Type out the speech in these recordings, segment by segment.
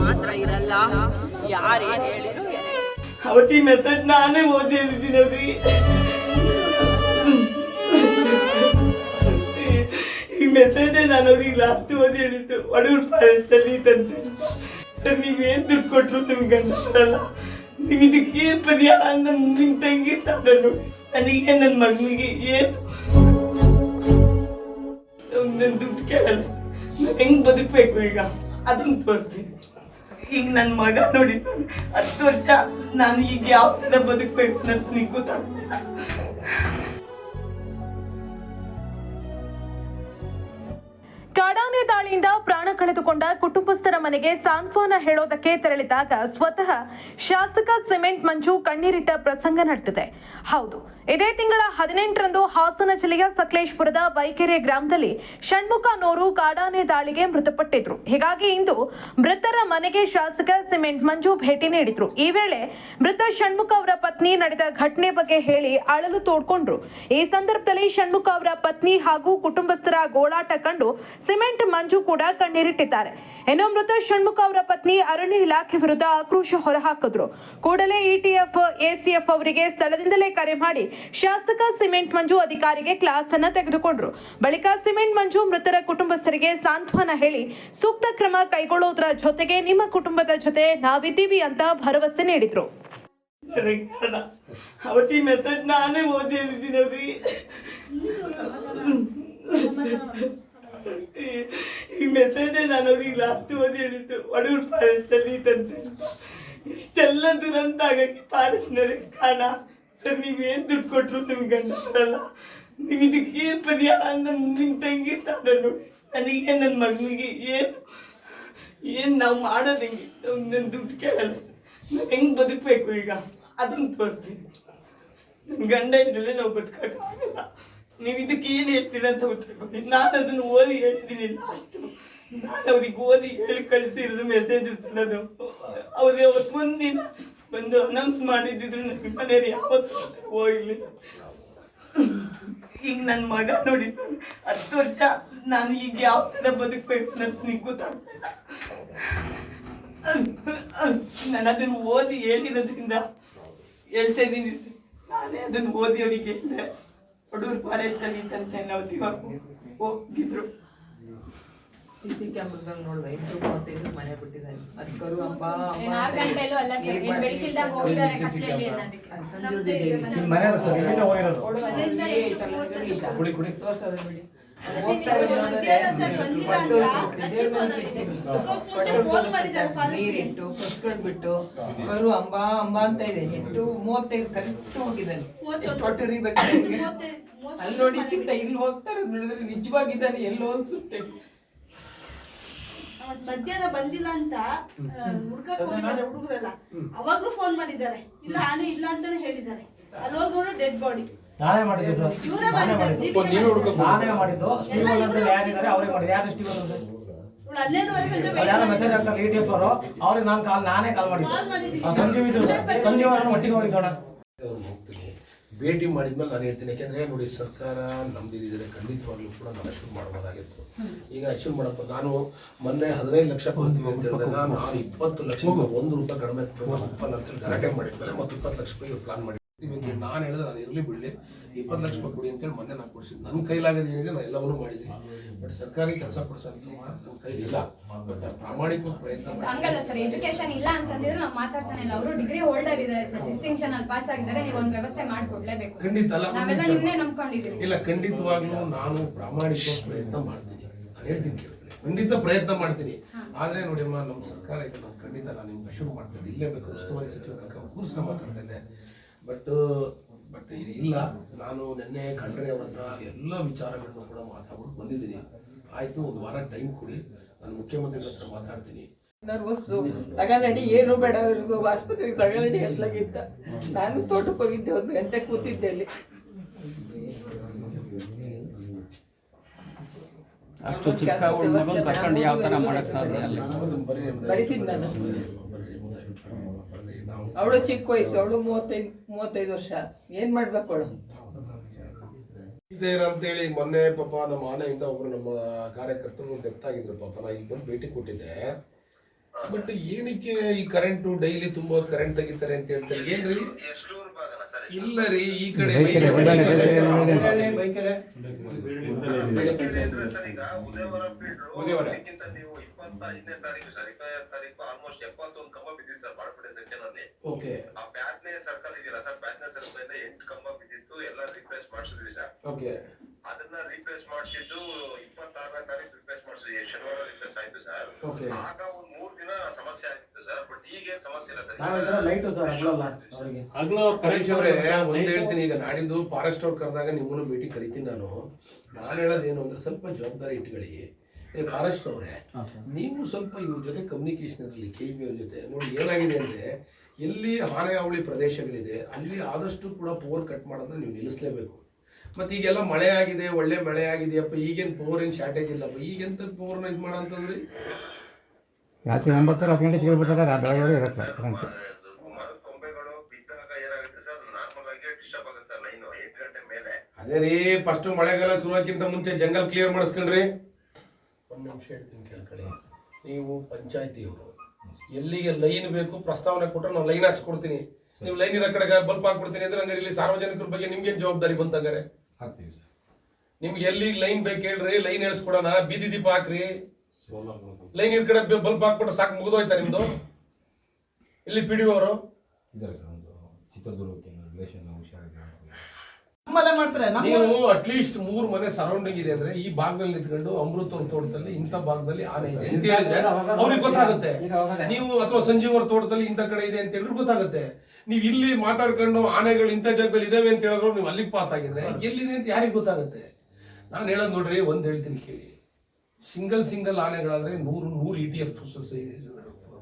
ಮಾತ್ರ ಇರಲ್ಲ ಅವತ್ತಿ ಮೆಸೇಜ್ ನಾನೇ ಓದಿ ಹೇಳಿದ್ದೀನಿ ಅವ್ರಿ. ಈ ಮೆಸೇಜೇ ನಾನು ಅವ್ರಿಗೆ ಲಾಸ್ಟ್ ಓದಿ ಹೇಳಿದ್ದು ಒಡೂರು ಪಾಯಸದಲ್ಲಿ ತಂತೆ ಸರ್ ನೀವೇನ್ ದುಡ್ಡು ಕೊಟ್ರು ನಿಮ್ಗೆ ಬರಲ್ಲ. ನೀವು ಇದಕ್ಕೆ ಏನ್ ಪರಿಹಾರ ಅಂತ ನಿಮ್ ತಂಗಿ ತಾತ ನೋಡಿ. ನನಗೆ ನನ್ನ ಮಗನಿಗೆ ಏನು? ನನ್ನ ದುಡ್ಡು ಕೇಳಲ್ಲ. ಹೆಂಗ್ ಬದುಕಬೇಕು ಈಗ? ಅದನ್ನು ತೋರಿಸಿ. ಈಗ ನನ್ನ ಮಗ ನೋಡಿ, ಹತ್ತು ವರ್ಷ ನಾನು ಈಗ ಯಾವ ಥರ ಬದುಕಬೇಕು ಅಂತ ನನಗೆ ಗೊತ್ತಾಗ್ತಿಲ್ಲ. ಕಾಡಾನೆ ದಾಳಿಯಿಂದ ಪ್ರಾಣ ಕಳೆದುಕೊಂಡ ಕುಟುಂಬಸ್ಥರ ಮನೆಗೆ ಸಾಂತ್ವನ ಹೇಳೋದಕ್ಕೆ ತೆರಳಿದಾಗ ಸ್ವತಃ ಶಾಸಕ ಸಿಮೆಂಟ್ ಮಂಜು ಕಣ್ಣೀರಿಟ್ಟ ಪ್ರಸಂಗ ನಡೆದಿದೆ ಹೌದು ಇದೇ ತಿಂಗಳ ಹದಿನೆಂಟರಂದು ಹಾಸನ ಜಿಲ್ಲೆಯ ಸಕಲೇಶ್ಪುರದ ಬೈಕೆರೆ ಗ್ರಾಮದಲ್ಲಿ ಷಣ್ಮುಖ ನೂರು ಕಾಡಾನೆ ದಾಳಿಗೆ ಮೃತಪಟ್ಟಿದ್ರು. ಹೀಗಾಗಿ ಇಂದು ಮೃತರ ಮನೆಗೆ ಶಾಸಕ ಸಿಮೆಂಟ್ ಮಂಜು ಭೇಟಿ ನೀಡಿದ್ರು. ಈ ವೇಳೆ ಮೃತ ಷಣ್ಮುಖ ಅವರ ಪತ್ನಿ ನಡೆದ ಘಟನೆ ಬಗ್ಗೆ ಹೇಳಿ ಅಳಲು ತೋಡ್ಕೊಂಡ್ರು. ಈ ಸಂದರ್ಭದಲ್ಲಿ ಷಣ್ಮುಖ ಅವರ ಪತ್ನಿ ಹಾಗೂ ಕುಟುಂಬಸ್ಥರ ಗೋಳಾಟ ಕಂಡು ಸಿಮೆಂಟ್ ಮಂಜು ಕೂಡ ಕಣ್ಣೀರಿಟ್ಟಿದ್ದಾರೆ. ಇನ್ನು ಮೃತ ಷಣ್ಮುಖ ಅವರ ಪತ್ನಿ ಅರಣ್ಯ ಇಲಾಖೆ ವಿರುದ್ಧ ಆಕ್ರೋಶ ಹೊರಹಾಕಿದ್ರು. ಕೂಡಲೇ ಇಟಿಎಫ್ ಎಸಿಎಫ್ ಅವರಿಗೆ ಸ್ಥಳದಿಂದಲೇ ಕರೆ ಮಾಡಿ ಶಾಸಕ ಸಿಮೆಂಟ್ ಮಂಜು ಅಧಿಕಾರಿಗೆ ಕ್ಲಾಸ್ ಅನ್ನ ತೆಗೆದುಕೊಂಡ್ರು. ಬಳಿಕ ಸಿಮೆಂಟ್ ಮಂಜು ಮೃತರ ಕುಟುಂಬಸ್ಥರಿಗೆ ಸಾಂತ್ವನ ಹೇಳಿ ಸೂಕ್ತ ಕ್ರಮ ಕೈಗೊಳ್ಳೋದ್ರ ಜೊತೆಗೆ ನಿಮ್ಮ ಕುಟುಂಬದ ಜೊತೆ ನಾವಿದ್ದೀವಿ ಅಂತ ಭರವಸೆ ನೀಡಿದ್ರು. ಅವತ್ತಿ ಮೆಸೇಜ್ ನಾನೇ ಈ- ಈ ಮೆಸೇಜ್ ನಾನು ಅವ್ರಿಗೆ ಲಾಸ್ಟ್ ಓದಿ ಹೇಳಿದ್ದು ಒಡೂರು ಅಲ್ಲಿ ತಂತೆ ಇಷ್ಟೆಲ್ಲ ದುರಂತ ಆಗಕ್ಕೆ ನಲ್ಲಿ ಕಾರಣ ಸರ್ ನೀವೇನ್ ದುಡ್ಡು ಕೊಟ್ರು ನಿಮ್ಗೆ ಗಂಡ ಬರಲ್ಲ. ನೀವು ಇದಕ್ಕೆ ಏನ್ ಪರಿಹಾರ? ಅಂತ ನಿಮ್ಮ ತಂಗಿ ತಾತ ನೋಡಿ ನನಗೆ ನನ್ನ ಮಗನಿಗೆ ಏನು ಏನ್ ನಾವು ಮಾಡೋದು ಹೆಂಗೆ? ನನ್ನ ದುಡ್ಡು ಕೇಳಲ್ಲ. ನಾನು ಹೆಂಗ್ ಬದುಕಬೇಕು ಈಗ? ಅದನ್ನ ತೋರಿಸಿ. ನನ್ನ ಗಂಡ ಇದ್ದಲ್ಲೇ ನಾವು ಬದುಕಕ್ಕಾಗಲ್ಲ ನೀವು ಇದಕ್ಕೆ ಏನು ಹೇಳ್ತೀರ ಅಂತ ಗೊತ್ತಿ ನಾನು ಅದನ್ನು ಓದಿ ಹೇಳಿದ್ದೀನಿ ಲಾಸ್ಟ್ ನಾನು ಅವ್ರಿಗೆ ಓದಿ ಹೇಳಿ ಕಳಿಸಿರೋದು ಮೆಸೇಜಸ್ ಅನ್ನೋದು. ಅವ್ರಿಗೆ ಅವತ್ತು ಒಂದಿನ ಬಂದು ಅನೌನ್ಸ್ ಮಾಡಿದ್ರು ನನ್ನ ಮನೆಯವ್ರು ಯಾವತ್ತೂ ಈಗ ನನ್ನ ಮಗ ನೋಡಿ, ಹತ್ತು ವರ್ಷ ನಾನು ಈಗ ಯಾವ ಥರ ಬದುಕಬೇಕು ನನಗೆ ಗೊತ್ತಾಗ್ತಿಲ್ಲ. ನಾನು ಅದನ್ನು ಓದಿ ಹೇಳಿರೋದ್ರಿಂದ ಹೇಳ್ತಾ ಇದ್ದೀನಿ. ನಾನೇ ಅದನ್ನು ಓದಿ ಅವರಿಗೆ ಹೇಳಿದೆ. ಹುಡುಗರು ಫಾರೆಸ್ಟಲ್ಲಿ ಇದ್ದಂತೆ ನಾವು ಹೋಗಿದ್ರು. ಸಿ ಸಿ ಕ್ಯಾಮ್ರದಲ್ಲಿ ನೋಡಿದೆ ಎಂಟು ಮೂವತ್ತೈದು. ಮನೆ ಬಿಟ್ಟಿದ್ದಾನೆ ಅದು ಕರು ಹಬ್ಬ ಏನ್ ಆರ್ ಗಂಟೆಲೂ ಅಲ್ಲ ಸರ್ ಏನ್ ಬೆಳಕಿಲ್ದಾಗ ಹೋಗಿದ್ದಾರೆ ಕತ್ಲೆಯಲ್ಲಿ ಅನ್ನೋದಕ್ಕೆ ನಿಮ್ ಮನೆಯವ್ರು ಸರ್ ಇಲ್ಲಿಂದ ಹೋಗಿರೋದು? ಕುಡಿ ಕುಡಿ. ತೋರ್ಸೋದು ಬಿಡಿ. ನೀರಿಟ್ಟು ಕಸ್ಕೊಂಡ್ಬಿಟ್ಟು ಕರು ಅಂಬ ಅಂಬ ಅಂತ ಇದೆ. ಎಂಟು ಮೂವತ್ತೈದು ಕರೆಕ್ಟ್ ಹೋಗಿದ್ದಾನೆ? ಅಲ್ಲಿ ನೋಡಿಕ್ಕಿಂತ ಇಲ್ಲಿ ಹೋಗ್ತಾರೆ ನೋಡಿದ್ರೆ ನಿಜವಾಗಿದ್ದಾನೆ ಎಲ್ಲೋ ಅನ್ಸುತ್ತೆ. ಅವತ್ ಮಧ್ಯಾಹ್ನ ಬಂದಿಲ್ಲ ಅಂತ ಹುಡ್ಕಕ್ ಹೋಗಿದ್ದಾರೆ ಹುಡುಗರೆಲ್ಲ. ಅವಾಗ್ಲೂ ಫೋನ್ ಮಾಡಿದ್ದಾರೆ. ಇಲ್ಲ ಆನೆ ಇಲ್ಲ ಅಂತಾನೆ ಹೇಳಿದ್ದಾರೆ. ಅಲ್ಲಿ ಹೋಗಿ ನೋಡು ಡೆಡ್ ಬಾಡಿ ನಾನೇ ಮಾಡಿದ್ದು ಸರ್. ಇವರೇ ನಾನೇ ಮಾಡಿದ್ದಾರೆ ಮಾಡಿದ್ದು. ನಾನೇ ಮಾಡಿದ್ದು. ಸ್ಟೀವನ್ ಅಂತ ಯಾರಿದ್ದಾರೆ ಅವ್ರಿಗೆ ಮಾಡಿದ್ದು. ಯಾರು ಸ್ಟೀವನ್ ಅಂತ ಇವಳು ಹನ್ನೆರಡುವರೆ ಗಂಟೆ ಅವ್ರು ಯಾರೋ ಮೆಸೇಜ್ ಹಾಕ್ತಾರೆ ಇ ಟಿ ಎಫ್ ಅವರು. ಅವ್ರಿಗೆ ನಾನು ಕಾಲ್ ನಾನೇ ಕಾಲ್ Call ಮಾಡಿದ್ದು ಆ, ಸಂಜೀವ್ ಇದ್ರು. ಸರ್ ಸಂಜೀವ್ ನಾನು ಒಟ್ಟಿಗೆ ಹೋಗಿದ್ದೋಣ. ಭೇಟಿ ಮಾಡಿದ್ಮೇಲೆ ನಾನು ಹೇಳ್ತೀನಿ, ಯಾಕೆಂದ್ರೆ ನೋಡಿ ಸರ್ಕಾರ ನಂಬಿದ್ರೆ ಖಂಡಿತವಾಗ್ಲೂ ಕೂಡ ನಾನು ಅಶೂರ್ ಮಾಡಬಹುದಾಗಿತ್ತು. ಈಗ ಅಶೂರ್ ಮಾಡಪ್ಪ, ನಾನು ಮೊನ್ನೆ ಹದಿನೈದು ಲಕ್ಷ ಕೊಡ್ತೀವಿ ಅಂತ ಹೇಳಿದಾಗ ನಾನು ಇಪ್ಪತ್ತು ಲಕ್ಷ ಒಂದು ರೂಪಾಯಿ ಕಡಿಮೆ ಉತ್ಪನ್ನ ಅಂತ ಗಲಾಟೆ ಮಾಡಿದ್ಮೇಲೆ ಮತ್ತು ಇಪ್ಪತ್ತು ಲಕ್ಷ ರೂಪಾಯಿ ಪ್ಲಾನ್ ಹೇಳಿ ನಾನು ಹೇಳಿದ್ರೆ ನಾನು ಇರಲಿ ಬಿಡಲಿ ಇಪ್ಪತ್ತು ಲಕ್ಷ ರೂಪಾಯಿ ಕೊಡಿ ಅಂತೇಳಿ ಮೊನ್ನೆ ನಾನು ಕೊಡಿಸಿದ್ದು. ನನ್ನ ಕೈಲಾಗದ ಏನಿದೆ ನಾನು ಎಲ್ಲವನ್ನೂ ಮಾಡಿದ್ದೀನಿ. ಬಟ್ ಸರ್ಕಾರಿ ಕೆಲಸ ಕೊಡಿಸೋಂಥ ನನ್ನ ಕೈಲಿ ಇಲ್ಲ. ಬಟ್ ಪ್ರಾಮಾಣಿಕ ಪ್ರಯತ್ನ ಹಂಗಲ್ಲ ಸರ್ ಎಜುಕೇಶನ್ ಇಲ್ಲ ಅಂತಂದಿದ್ರೆ ನಾವು ಮಾತಾಡ್ತಾನೆ ಇಲ್ಲ. ಅವರು ಡಿಗ್ರಿ ಹೋಲ್ಡರ್ ಇದ್ದಾರೆ ಸರ್ ಡಿಸ್ಟಿಂಕ್ಷನ್ ಅಲ್ಲಿ ಪಾಸ್ ಆಗಿದ್ದಾರೆ ನೀವು ಒಂದು ವ್ಯವಸ್ಥೆ ಮಾಡಿಕೊಡ್ಲೇಬೇಕು. ಖಂಡಿತ ಅಲ್ಲ ನಾವೆಲ್ಲ ನಿಮ್ಮನ್ನೇ ನಂಬ್ಕೊಂಡಿದ್ದೀವಿ. ಇಲ್ಲ ಖಂಡಿತವಾಗ್ಲೂ ನಾನು ಪ್ರಾಮಾಣಿಕ ಪ್ರಯತ್ನ ಮಾಡ್ತೀನಿ. ನಾನು ಹೇಳ್ತೀನಿ ಕೇಳಿ. ಖಂಡಿತ ಪ್ರಯತ್ನ ಮಾಡ್ತೀನಿ. ಆದ್ರೆ ನೋಡಿ ಅಮ್ಮ ನಮ್ಮ ಸರ್ಕಾರ ಇದೆ ನಾನು ಖಂಡಿತ ನಾನು ನಿಮ್ಗೆ ಶುರು ಮಾಡ್ತೀನಿ. ಇಲ್ಲೇ ಬೇಕು ಉಸ್ತುವಾರಿ ಸಚಿವ ತನಕ ಕೂರಿಸ್ಕೊಂಡು ಬಟ್ ಬಟ್ ಇದು ಇಲ್ಲ. ನಾನು ನಿನ್ನೆ ಖಂಡ್ರೆ ಅವ್ರ ಹತ್ರ ಎಲ್ಲ ವಿಚಾರಗಳನ್ನು ಕೂಡ ಮಾತಾಡ್ಬಿಟ್ಟು ಬಂದಿದ್ದೀನಿ. ಆಯ್ತು ಒಂದು ವಾರ ಟೈಮ್ ಕೊಡಿ. ನಾನು ಮುಖ್ಯಮಂತ್ರಿಗಳ ಹತ್ರ ಮಾತಾಡ್ತೀನಿ. ನರ್ವಸ್ಸು ತಗನಡಿ ಏನು ಬೇಡ ಅವ್ರಿಗೂ. ಆಸ್ಪತ್ರೆಗೆ ತಗನಡಿ ಎತ್ತಲಾಗಿದ್ದ ನಾನು ತೋಟಕ್ಕೆ ಹೋಗಿದ್ದೆ ಒಂದು ಗಂಟೆ ಕೂತಿದ್ದೆ ಅಲ್ಲಿ. ಅಷ್ಟು ಚಿಕ್ಕ ಕರ್ಕೊಂಡು ಯಾವ ಥರ ಮಾಡಕ್ ಸಾಧ್ಯ ಅಲ್ಲ? ಬರೀತೀನಿ ನಾನು. ಅವಳು ಚಿಕ್ಕ ವಯಸ್ಸು ಅವಳು ಮೂವತ್ತೈದು ಮೂವತ್ತೈದು ವರ್ಷ. ಏನ್ ಮಾಡ್ಬೇಕು ಅವಳು? ಅಂತೇಳಿ ಮೊನ್ನೆ ಪಾಪ ನಮ್ಮ ಆನೆಯಿಂದ ಒಬ್ರು ನಮ್ಮ ಕಾರ್ಯಕರ್ತರು ಡೆತ್ ಆಗಿದ್ರು ಪಾಪ. ನಾ ಈಗ ಬಂದು ಭೇಟಿ ಕೊಟ್ಟಿದ್ದೆ. ಬಟ್ ಏನಕ್ಕೆ ಈ ಕರೆಂಟ್ ಡೈಲಿ ತುಂಬಾ ಕರೆಂಟ್ ತೆಗಿತಾರೆ ಅಂತ ಹೇಳ್ತಾರೆ? ಏನ್ರಿ ಇಲ್ಲ ರೀ ಈ ಕಡೆ. ನೀವು ಇಪ್ಪತ್ತೈದನೇ ತಾರೀಕು ಆಲ್ಮೋಸ್ಟ್ ಎಪ್ಪತ್ತೊಂದು ಸರ್ ಬಾಳ್ಪಡೆ ಸೆಕ್ಷನ್ ಅಲ್ಲಿ ಓಕೆ ಆ ಬ್ಯಾಟ್ನೆ ಸರ್ಕಲ್ ಇದೆಯಲ್ಲ ಸರ್ ಬ್ಯಾಟ್ನೆ ಸರ್ಕಲ್ ಇಂದ ಎಂಟು ಕಂಬ ಬಿದ್ದಿತ್ತು ಎಲ್ಲ ರಿಪ್ಲೇಸ್ ಮಾಡಿಸಿದ್ವಿ ಸರ್ ಓಕೆ ಅದನ್ನ ರಿಪ್ಲೇಸ್ ಮಾಡಿಸಿದ್ದು ಇಪ್ಪತ್ತಾರನೇ ತಾರೀಕು ರಿಪ್ಲೇಸ್ ಮಾಡಿಸಿದ್ವಿ ಶನಿವಾರ ರಿಪ್ಲೇಸ್ ಆಯ್ತು ಸರ್ ಓಕೆ ಆಗ ಒಂದ್ ಮೂರ್ ದಿನ ಸಮಸ್ಯೆ ಆಗಿತ್ತು ಸರ್ ಬಟ್ ಈಗ ಏನ್ ಸಮಸ್ಯೆ ಇಲ್ಲ ಸರ್ ಲೈಟು ಸರ್ ಹಗಲಲ್ಲ ಅವರಿಗೆ. ಪರೀಕ್ಷೆ ಅವರೇ ಒಂದ್ ಹೇಳ್ತೀನಿ ಈಗ ನಾಡಿದ್ದು ಫಾರೆಸ್ಟ್ ಅವ್ರು ಕರೆದಾಗ ನಿಮ್ಮನ್ನು ಭೇಟಿ ಕರಿತೀನಿ ನಾನು. ನಾನು ಹೇಳೋದೇನು ಅಂದ್ರೆ ಸ್ವಲ್ಪ ಜವಾಬ್ದಾರಿ ಇಟ್ಕೊಳ್ಳಿ. ಏ ಫಾರೆಸ್ಟ್ ಅವರೇ ನೀವು ಸ್ವಲ್ಪ ಇವ್ರ ಜೊತೆ ಕಮ್ಯುನಿಕೇಶನ್ ಇರಲಿ ಕೆ ಬಿ ಅವ್ರ ಜೊತೆ. ನೋಡಿ ಏನಾಗಿದೆ ಅಂದ್ರೆ ಎಲ್ಲಿ ಹಾಳೆ ಅವಳಿ ಪ್ರದೇಶಗಳಿದೆ ಅಲ್ಲಿ ಆದಷ್ಟು ಕೂಡ ಪವರ್ ಕಟ್ ಮಾಡೋದನ್ನ ನೀವು ನಿಲ್ಲಿಸಲೇಬೇಕು. ಮತ್ತೆ ಈಗೆಲ್ಲ ಮಳೆ ಆಗಿದೆ ಒಳ್ಳೆ ಮಳೆ ಆಗಿದೆಯಪ್ಪ ಈಗೇನು ಪವರ್ ಏನು ಶಾರ್ಟೇಜ್ ಇಲ್ಲಪ್ಪ ಈಗೆಂತ ಪವರ್ನ ಇದು ಮಾಡಂತಂದ್ರಿ ರಾತ್ರಿ ಒಂಬತ್ತರ ಹತ್ತು ಗಂಟೆ ತಿರುಗ್ಬಿಡ್ತಾರೆ ಬೆಳಗ್ಗೆ ಇರುತ್ತೆ ಕರೆಂಟ್ ಮರದ ಕೊಂಬೆಗಳು ಬಿದ್ದಾಗ ಏನಾಗುತ್ತೆ ಸರ್ ನಾರ್ಮಲ್ ಆಗಿ ಡಿಸ್ಟರ್ಬ್ ಆಗುತ್ತೆ ಸರ್ ಲೈನ್ ಎಂಟು ಗಂಟೆ ಮೇಲೆ. ಅದೇ ರೀ ಫಸ್ಟ್ ಮಳೆಗಾಲ ಶುರುವಕ್ಕಿಂತ ಮುಂಚೆ ಜಂಗಲ್ ಕ್ಲಿಯರ್ ಮಾಡಿಸ್ಕೊಂಡ್ರಿ. ಒಂದು ನಿಮಿಷ ಹೇಳ್ತೀನಿ ಕೇಳ್ಕೊಳ್ಳಿ ನೀವು ಪಂಚಾಯತಿಯವರು ಎಲ್ಲಿಗೆ ಲೈನ್ ಬೇಕು ಪ್ರಸ್ತಾವನೆ ಕೊಟ್ಟರೆ ನಾವು ಲೈನ್ ಹಾಕ್ಸ್ಕೊಡ್ತೀನಿ. ನೀವು ಲೈನ್ ಇರೋ ಕಡೆಗೆ ಬಲ್ಪ್ ಹಾಕ್ಬಿಡ್ತೀನಿ ಅಂದ್ರೆ ಹಂಗಾರೆ ಇಲ್ಲಿ ಸಾರ್ವಜನಿಕರ ಬಗ್ಗೆ ನಿಮ್ಗೇನು ಜವಾಬ್ದಾರಿ ಬಂತಂಗಾರೆ? ನಿಮ್ಗೆ ಎಲ್ಲಿ ಲೈನ್ ಬೇಕು ಹೇಳ್ರಿ ಲೈನ್ ಹೇಳ್ಸ್ಕೊಡೋಣ ಬೀದಿ ದೀಪ ಹಾಕ್ರಿ. ಲೈನ್ ಇರ್ ಕಡೆ ಬಲ್ಪ್ ಹಾಕ್ಬಿಟ್ರೆ ಸಾಕು ಮುಗಿದೋಯ್ತಾ ನಿಮ್ದು? ಇಲ್ಲಿ ಪಿ ಡಿ ಅವರು? ಚಿತ್ರದುರ್ಗಕ್ಕೆ ರಿಲೇಷನ್ ನಮ್ಮಲ್ಲೇ ಮಾಡ್ತಾರೆ ನಮ್ಮ ನೀವು ಅಟ್ಲೀಸ್ಟ್ ಮೂರು ಮನೆ ಸರೌಂಡಿಂಗ್ ಇದೆ ಅಂದ್ರೆ ಈ ಭಾಗದಲ್ಲಿ ನಿಂತ್ಕೊಂಡು ಅಮೃತ ಅವ್ರ ತೋಟದಲ್ಲಿ ಇಂಥ ಭಾಗದಲ್ಲಿ ಆನೆ ಇದೆ ಅಂತ ಹೇಳಿದ್ರೆ ಅವ್ರಿಗೆ ಗೊತ್ತಾಗುತ್ತೆ. ನೀವು ಅಥವಾ ಸಂಜೀವ್ ಅವ್ರ ತೋಟದಲ್ಲಿ ಇಂಥ ಕಡೆ ಇದೆ ಅಂತ ಹೇಳಿದ್ರೆ ಗೊತ್ತಾಗುತ್ತೆ. ನೀವು ಇಲ್ಲಿ ಮಾತಾಡ್ಕೊಂಡು ಆನೆಗಳು ಇಂಥ ಜಾಗದಲ್ಲಿ ಇದಾವೆ ಅಂತ ಹೇಳಿದ್ರು ನೀವು ಅಲ್ಲಿಗೆ ಪಾಸ್ ಆಗಿದ್ರೆ ಎಲ್ಲಿದೆ ಅಂತ ಯಾರಿಗೆ ಗೊತ್ತಾಗುತ್ತೆ? ನಾನು ಹೇಳೋದು ನೋಡ್ರಿ ಒಂದು ಹೇಳ್ತೀನಿ ಕೇಳಿ. ಸಿಂಗಲ್ ಸಿಂಗಲ್ ಆನೆಗಳಾದ್ರೆ ನೂರು ನೂರು ಇ ಟಿ ಎಫ್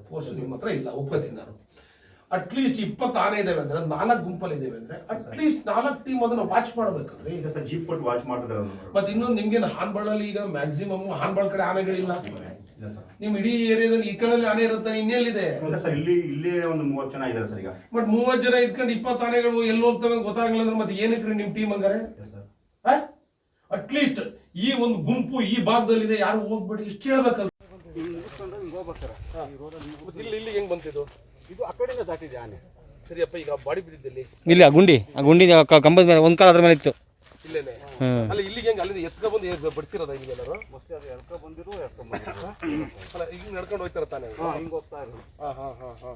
ಫೋರ್ಸಸ್ ನಿಮ್ಮ ಹತ್ರ ಇಲ್ಲ ಒಪ್ಕೋತೀನಿ ನಾನು ಅಟ್ಲೀಸ್ಟ್ ಇಪ್ಪತ್ತು ಆನೆ ಇದಾವೆ ಅಂದ್ರೆ ನಾಲ್ಕು ಗುಂಪಲ್ಲಿ ಇದಾವೆ ಅಂದ್ರೆ ಅಟ್ಲೀಸ್ಟ್ ನಾಲ್ಕು ಟೀಮ್ ಅದನ್ನ ವಾಚ್ ಮಾಡ್ಬೇಕಂದ್ರೆ ಈಗ ಸರ್ ಜೀಪ್ ಕೊಟ್ಟು ವಾಚ್ ಮಾಡಿದ್ರೆ ಮತ್ತೆ ಇನ್ನೊಂದು ನಿಮ್ಗೇನು ಹಾನ್ಬಾಳಲ್ಲಿ ಈಗ ಮ್ಯಾಕ್ಸಿಮಮ್ ಹಾನ್ಬಾಳ್ ಕಡೆ ಆನೆಗಳಿಲ್ಲ? ಇಲ್ಲ ಸರ್. ನಿಮ್ ಇಡೀ ಏರಿಯಾದಲ್ಲಿ ಈ ಕಡೆ ಆನೆ ಇರುತ್ತೆ? ಇನ್ನೆಲ್ಲಿದೆ ಇಲ್ಲ ಸರ್ ಇಲ್ಲಿ ಇಲ್ಲಿ ಒಂದು ಮೂವತ್ತು ಜನ ಇದ್ದಾರೆ ಸರ್ ಈಗ. ಬಟ್ ಮೂವತ್ ಜನ ಇದ್ಕೊಂಡು ಇಪ್ಪತ್ತು ಆನೆಗಳು ಎಲ್ಲೋ ಹೋಗ್ತವೆ ಅಂತ ಗೊತ್ತಾಗಲ್ಲ ಅಂದ್ರೆ ಮತ್ತೆ ಏನಕ್ಕೆ ನಿಮ್ ಟೀಮ್ ಹಂಗಾರೆ? ಅಟ್ಲೀಸ್ಟ್ ಈ ಒಂದು ಗುಂಪು ಈ ಭಾಗದಲ್ಲಿದೆ ಯಾರು ಹೋಗ್ಬೇಡಿ ಇಷ್ಟು ಹೇಳ್ಬೇಕಲ್ಲ ಇಲ್ಲಿ ಇಲ್ಲಿ ಹೆಂಗ್ ಬಂತಿದ್ದು ಇದು ಆ ಕಡೆಯಿಂದ ದಾಟಿದೆ ಆನೆ. ಸರಿಯಪ್ಪ ಈಗ ಬಾಡಿ ಬಿದ್ದಿದ್ದಲ್ಲಿ? ಇಲ್ಲಿ ಆ ಗುಂಡಿ ಆ ಗುಂಡಿ ಕ- ಕಂಬದ ಮೇಲೆ ಒಂದು ಕಾಲ ಅದ್ರ ಮೇಲೆ ಇತ್ತು. ಇಲ್ಲೇನೆ? ಹ್ಮ್. ಅಲ್ಲ ಇಲ್ಲಿಗೆ ಹೆಂಗ್ ಅಲ್ಲಿಂದ ಎತ್ಕ ಬಂದು ಹೇಗ್ ಬಡ್ಸಿರೋದ ಇಲ್ಲಿ ಏನಾರು ಮೋಸ್ಟ್ಲಿ ಅದು ಎಳ್ಕೊ ಬಂದಿರು ಎಳ್ಕೊ ಬಂದಿರು ಅಲ್ಲ ಈಗ ನಡ್ಕೊಂಡು ಹೋಗ್ತಾರ ತಾನೆ ಹಾಂ ಹಿಂಗೆ ಹೋಗ್ತಾ ಇರೋದು. ಹಾ ಹಾ ಹಾ ಹಾ.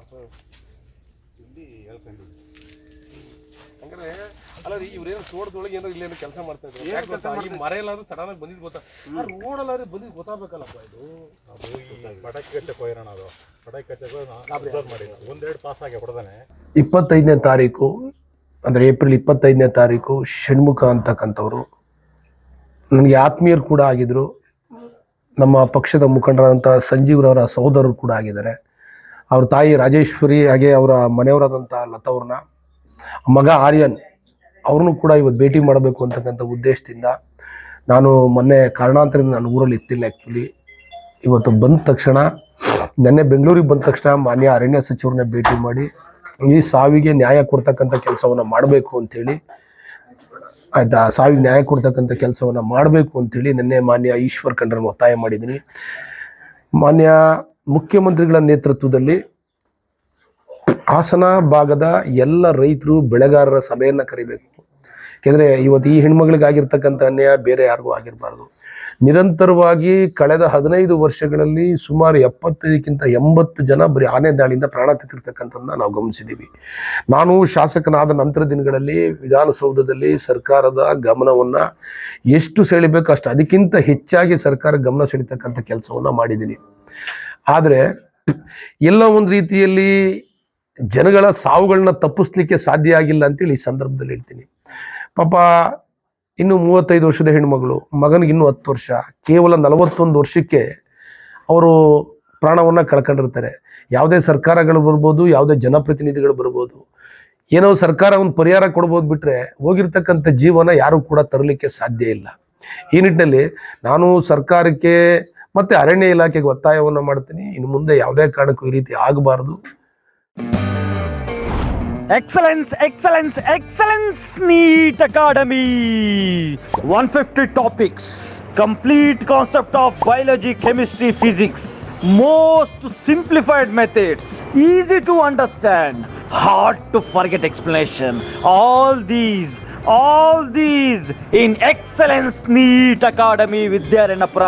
ಹಾ ಹೇಳ್ಕೊಂಡಿದ್ವಿ ಹಂಗಾರೆ ಅಲ್ಲ ರೀ ಇವ್ರೇನು ತೋಟದೊಳಗೆ ಏನಾರು ಇಲ್ಲೇನು ಕೆಲಸ ಮಾಡ್ತಾ ಇದ್ರು? ಏನ್ ಯಾಕೆ ಕೆಲ್ಸ ಗೊತ್ತಾ? ಈ ಮರ ಎಲ್ಲಾದ್ರೂ ಸಡನ್ ಆಗಿ ಬಂದಿದ್ ಗೊತ್ತಾ? ಆ ರೋಡ್ ಅಲ್ಲಾದ್ರೆ ಬಂದಿದ್ ಗೊತ್ತಾಗ್ಬೇಕಲ್ಲಪ್ಪ ಇದು? ಅದು ಈ ಪಟಾಕಿ ಕಚ್ಚಕ್ಕೆ ಹೋಗಿರೋಣ ಅದು. ಪಟಾಕಿ ಕಚ್ಚಕ್ಕೆ ಅಬ್ಸರ್ವ್ ಮಾಡಿ. ಒಂದೆರಡು ಪಾಸ್ ಆಗಿ ಹೊಡೆದಾನೆ. ಇಪ್ಪತ್ತೈದನೇ ತಾರೀಕು ಅಂದರೆ ಏಪ್ರಿಲ್ ಇಪ್ಪತ್ತೈದನೇ ತಾರೀಕು ಷಣ್ಮುಖ ಅಂತಕ್ಕಂಥವ್ರು. ನನಗೆ ಆತ್ಮೀಯರು ಕೂಡ ಆಗಿದ್ರು. ನಮ್ಮ ಪಕ್ಷದ ಮುಖಂಡರಾದಂಥ ಸಂಜೀವ್ರವರ ಸಹೋದರರು ಕೂಡ ಆಗಿದ್ದಾರೆ. ಅವ್ರ ತಾಯಿ ರಾಜೇಶ್ವರಿ ಹಾಗೆ ಅವರ ಮನೆಯವರಾದಂಥ ಲತಾವ್ರನ್ನ, ಮಗ ಆರ್ಯನ್ ಅವ್ರನ್ನೂ ಕೂಡ ಇವತ್ತು ಭೇಟಿ ಮಾಡಬೇಕು ಅಂತಕ್ಕಂಥ ಉದ್ದೇಶದಿಂದ ನಾನು ಮೊನ್ನೆ ಕಾರಣಾಂತರದಿಂದ ನಾನು ಊರಲ್ಲಿ ಇತ್ತಿಲ್ಲ ಆ್ಯಕ್ಚುಲಿ ಇವತ್ತು ಬಂದ ತಕ್ಷಣ, ನೆನ್ನೆ ಬೆಂಗಳೂರಿಗೆ ಬಂದ ತಕ್ಷಣ ಮಾನ್ಯ ಅರಣ್ಯ ಸಚಿವರನ್ನ ಭೇಟಿ ಮಾಡಿ, ಈ ಸಾವಿಗೆ ನ್ಯಾಯ ಕೊಡ್ತಕ್ಕಂಥ ಕೆಲಸವನ್ನು ಮಾಡಬೇಕು ಅಂತೇಳಿ, ಆಯ್ತಾ, ಸಾವಿಗೆ ನ್ಯಾಯ ಕೊಡ್ತಕ್ಕಂಥ ಕೆಲಸವನ್ನು ಮಾಡಬೇಕು ಅಂತೇಳಿ ನಿನ್ನೆ ಮಾನ್ಯ ಈಶ್ವರ್ ಖಂಡ್ರನ್ನು ಒತ್ತಾಯ ಮಾಡಿದ್ದೀನಿ. ಮಾನ್ಯ ಮುಖ್ಯಮಂತ್ರಿಗಳ ನೇತೃತ್ವದಲ್ಲಿ ಹಾಸನ ಭಾಗದ ಎಲ್ಲ ರೈತರು ಬೆಳೆಗಾರರ ಸಭೆಯನ್ನು ಕರಿಬೇಕು. ಏಕೆಂದರೆ ಇವತ್ತು ಈ ಹೆಣ್ಮಗಳಿಗಾಗಿರ್ತಕ್ಕಂಥ ಅನ್ಯಾಯ ಬೇರೆ ಯಾರಿಗೂ ಆಗಿರಬಾರ್ದು. ನಿರಂತರವಾಗಿ ಕಳೆದ ಹದಿನೈದು ವರ್ಷಗಳಲ್ಲಿ ಸುಮಾರು ಎಪ್ಪತ್ತೈದಕ್ಕಿಂತ ಎಂಬತ್ತು ಜನ ಬರೀ ಆನೆ ದಾಳಿಯಿಂದ ಪ್ರಾಣ ತೆತ್ತಿರ್ತಕ್ಕಂಥದ್ದನ್ನ ನಾವು ಗಮನಿಸಿದ್ದೀವಿ. ನಾನು ಶಾಸಕನಾದ ನಂತರ ದಿನಗಳಲ್ಲಿ ವಿಧಾನಸೌಧದಲ್ಲಿ ಸರ್ಕಾರದ ಗಮನವನ್ನು ಎಷ್ಟು ಸೆಳಿಬೇಕು ಅಷ್ಟು ಅದಕ್ಕಿಂತ ಹೆಚ್ಚಾಗಿ ಸರ್ಕಾರ ಗಮನ ಸೆಳಿತಕ್ಕಂಥ ಕೆಲಸವನ್ನು ಮಾಡಿದ್ದೀನಿ. ಆದರೆ ಎಲ್ಲ ಒಂದು ರೀತಿಯಲ್ಲಿ ಜನಗಳ ಸಾವುಗಳನ್ನ ತಪ್ಪಿಸ್ಲಿಕ್ಕೆ ಸಾಧ್ಯ ಆಗಿಲ್ಲ ಅಂತೇಳಿ ಈ ಸಂದರ್ಭದಲ್ಲಿ ಹೇಳ್ತೀನಿ. ಪಾಪ ಇನ್ನು ಮೂವತ್ತೈದು ವರ್ಷದ ಹೆಣ್ಮಗಳು, ಮಗನಿಗೆ ಇನ್ನೂ ಹತ್ತು ವರ್ಷ, ಕೇವಲ ನಲವತ್ತೊಂದು ವರ್ಷಕ್ಕೆ ಅವರು ಪ್ರಾಣವನ್ನು ಕಳ್ಕೊಂಡಿರ್ತಾರೆ. ಯಾವುದೇ ಸರ್ಕಾರಗಳು ಬರ್ಬೋದು, ಯಾವುದೇ ಜನಪ್ರತಿನಿಧಿಗಳು ಬರ್ಬೋದು. ಏನೋ ಸರ್ಕಾರ ಒಂದು ಪರಿಹಾರ ಕೊಡ್ಬೋದು ಬಿಟ್ಟರೆ ಹೋಗಿರ್ತಕ್ಕಂಥ ಜೀವನ ಯಾರು ಕೂಡ ತರಲಿಕ್ಕೆ ಸಾಧ್ಯ ಇಲ್ಲ. ಈ ನಿಟ್ಟಿನಲ್ಲಿ ನಾನು ಸರ್ಕಾರಕ್ಕೆ ಮತ್ತೆ ಅರಣ್ಯ ಇಲಾಖೆಗೆ ಒತ್ತಾಯವನ್ನು ಮಾಡ್ತೀನಿ. ಇನ್ನು ಮುಂದೆ ಯಾವುದೇ ಕಾರಣಕ್ಕೂ ಈ ರೀತಿ ಆಗಬಾರದು. Excellence excellence excellence NEET academy one fifty topics complete concept of biology chemistry physics most simplified methods easy to understand hard to forget explanation all these all these in excellence NEET academy Vidyaranyapura